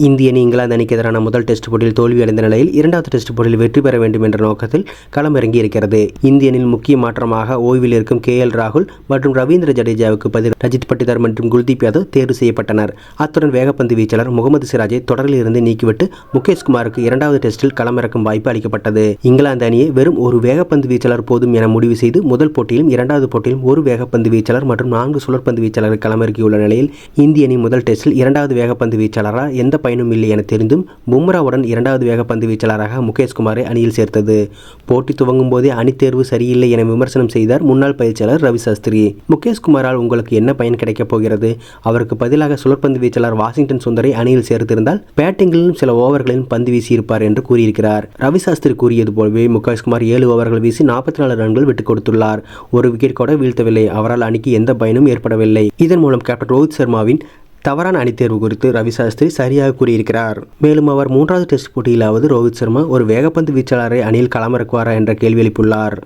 இந்திய அணி இங்கிலாந்து அணிக்கு எதிரான முதல் டெஸ்ட் போட்டியில் தோல்வியடைந்த நிலையில் இரண்டாவது டெஸ்ட் போட்டியில் வெற்றி பெற வேண்டும் என்ற நோக்கத்தில் களமிறங்கி இருக்கிறது இந்திய முக்கிய மாற்றமாக ஓய்வில் இருக்கும் கே எல் ராகுல் மற்றும் ரவீந்திர ஜடேஜாவுக்கு பதில் ரஜித் பட்டிதார் மற்றும் குல்தீப் யாதவ் தேர்வு செய்யப்பட்டனர். அத்துடன் வேகப்பந்து வீச்சாளர் முகமது சிராஜை தொடரில் இருந்து நீக்கிவிட்டு முகேஷ் குமாருக்கு இரண்டாவது டெஸ்டில் களமிறக்கும் வாய்ப்பு அளிக்கப்பட்டது. இங்கிலாந்து அணியை வெறும் ஒரு வேகப்பந்து வீச்சாளர் போதும் என முடிவு செய்து முதல் போட்டியிலும் இரண்டாவது போட்டியிலும் ஒரு வேகப்பந்து வீச்சாளர் மற்றும் நான்கு சுழற்பந்து வீச்சாளர்கள் களமிறக்கியுள்ள நிலையில் இந்திய அணி முதல் டெஸ்டில் இரண்டாவது வேகப்பந்து வீச்சாளராக எந்த பயனும் இல்லை என தெரிந்தும் பும்ராவுடன் இரண்டாவது வேகப்பந்து வீச்சாளராக முகேஷ்குமாரை அணியில் சேர்த்தது. போட்டி துவங்கும் போதே அணித்தேர்வு தேர்வு சரியில்லை என விமர்சனம் செய்தார் முன்னாள் பயிற்சியாளர் ரவி சாஸ்திரி முகேஷ் உங்களுக்கு என்ன பயன் கிடைக்கப் போகிறது? அவருக்கு பதிலாக சுழற்பந்து வீச்சாளர் வாஷிங்டன் சுந்தரை அணியில் சேர்த்திருந்தால் பேட்டிங்கிலும் சில ஓவர்களிலும் பந்து வீசியிருப்பார் என்று கூறியிருக்கிறார். ரவி சாஸ்திரி கூறியது போலவே முகேஷ்குமார் ஏழு ஓவர்கள் வீசி நாற்பத்தி நாலு ரன்கள் விட்டுக் கொடுத்துள்ளார். ஒரு விக்கெட் கூட வீழ்த்தவில்லை. அவரால் அணிக்கு எந்த பயனும் ஏற்படவில்லை. இதன் மூலம் கேப்டன் ரோஹித் சர்மாவின் தவறான அணித்தேர்வு குறித்து ரவி சாஸ்திரி சரியாக கூறியிருக்கிறார். மேலும் அவர் மூன்றாவது டெஸ்ட் போட்டியிலாவது ரோஹித் சர்மா ஒரு வேகப்பந்து வீச்சாளரை அணியில் களமிறக்குவாரா என்ற கேள்வி எழுப்பியுள்ளார்.